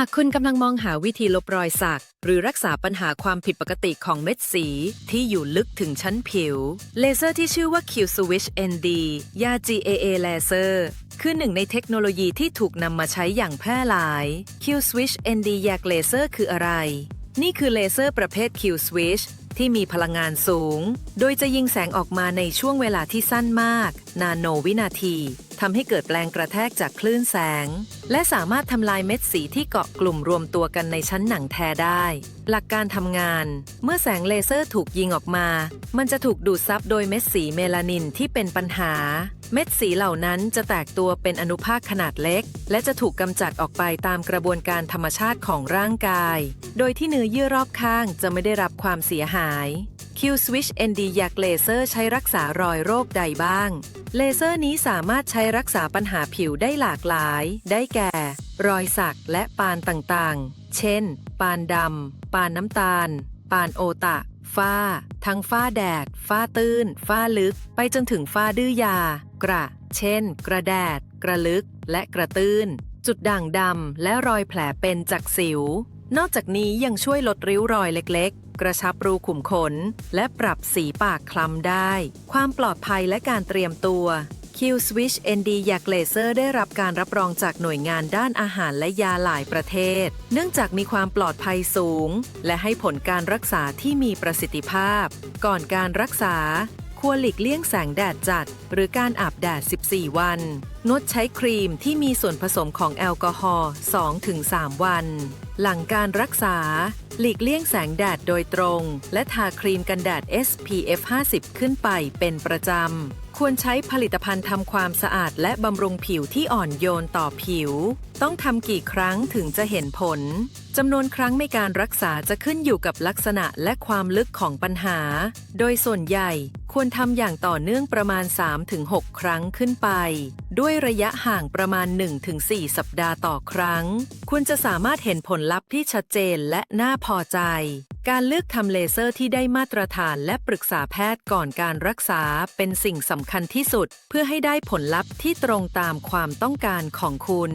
หากคุณกำลังมองหาวิธีลบรอยสัก หรือรักษาปัญหาความผิดปกติของเม็ดสี ที่อยู่ลึกถึงชั้นผิว เลเซอร์ที่ชื่อว่า Q Switch ND ยา GAA Laser คือหนึ่งในเทคโนโลยีที่ถูกนำมาใช้อย่างแพร่หลาย Q Switch ND แยกเลเซอร์คืออะไร นี่คือเลเซอร์ประเภท Q Switch ที่มีพลังงานสูง โดยจะยิงแสงออกมาในช่วงเวลาที่สั้นมาก นาโนวินาที ทำให้เกิดแรงกระแทกจากคลื่นแสง และสามารถทำลายเม็ดสีที่เกาะกลุ่มรวมตัวกันในชั้นหนังแท้ได้ หลักการทำงาน เมื่อแสงเลเซอร์ถูกยิงออกมา มันจะถูกดูดซับโดยเม็ดสีเมลานินที่เป็นปัญหา เม็ดสีเหล่านั้นจะแตกตัวเป็นอนุภาคขนาดเล็ก และจะถูกกำจัดออกไปตามกระบวนการธรรมชาติของร่างกาย โดยที่เนื้อเยื่อรอบข้างจะไม่ได้รับความเสียหาย Q Switch ND ยากเลเซอร์ใช้รักษารอยโรคใดบ้าง เลเซอร์นี้สามารถใช้รักษาปัญหาผิวได้หลากหลาย ได้แก่ รอยสักและปานต่างๆ เช่น ปานดำ ปานน้ำตาล ปานโอตะ ฝ้า ทั้งฝ้าแดด ฝ้าตื้น ฝ้าลึก ไปจนถึงฝ้าดื้อยา กระ เช่น กระแดด กระลึก และกระตื้น จุดด่างดำและรอยแผลเป็นจากสิว นอกจากนี้ยังช่วยลดริ้วรอยเล็กๆ กระชับรูขุมขน และปรับสีปากคล้ำได้ ความปลอดภัยและการเตรียมตัว Q Switch ND ยากเลเซอร์ได้รับการรับรองจากหน่วยงานด้านอาหารและยาหลายประเทศ เนื่องจากมีความปลอดภัยสูง และให้ผลการรักษาที่มีประสิทธิภาพ ก่อนการรักษา ควรหลีกเลี่ยงแสงแดดจัด หรือการอาบแดด 14 วัน งดใช้ครีมที่มีส่วนผสมของแอลกอฮอล์ 2-3 วัน หลังการรักษา หลีกเลี่ยงแสงแดดโดยตรง และทาครีมกันแดด SPF 50 ขึ้นไปเป็นประจำ ควรใช้ผลิตภัณฑ์ทำความสะอาดและบำรุงผิวที่อ่อนโยนต่อผิว ต้องทำกี่ครั้งถึงจะเห็นผลจำนวนครั้งในการรักษาจะขึ้นอยู่กับลักษณะและความลึกของปัญหา โดยส่วนใหญ่ ควรทำอย่างต่อเนื่องประมาณ 3-6 ครั้งขึ้นไป ด้วยระยะห่างประมาณ 1-4 สัปดาห์ต่อครั้ง คุณจะสามารถเห็นผลลัพธ์ที่ชัดเจนและน่าพอใจ การเลือกทำเลเซอร์ที่ได้มาตรฐานและปรึกษาแพทย์ก่อนการรักษาเป็นสิ่งสำคัญที่สุด เพื่อให้ได้ผลลัพธ์ที่ตรงตามความต้องการของคุณ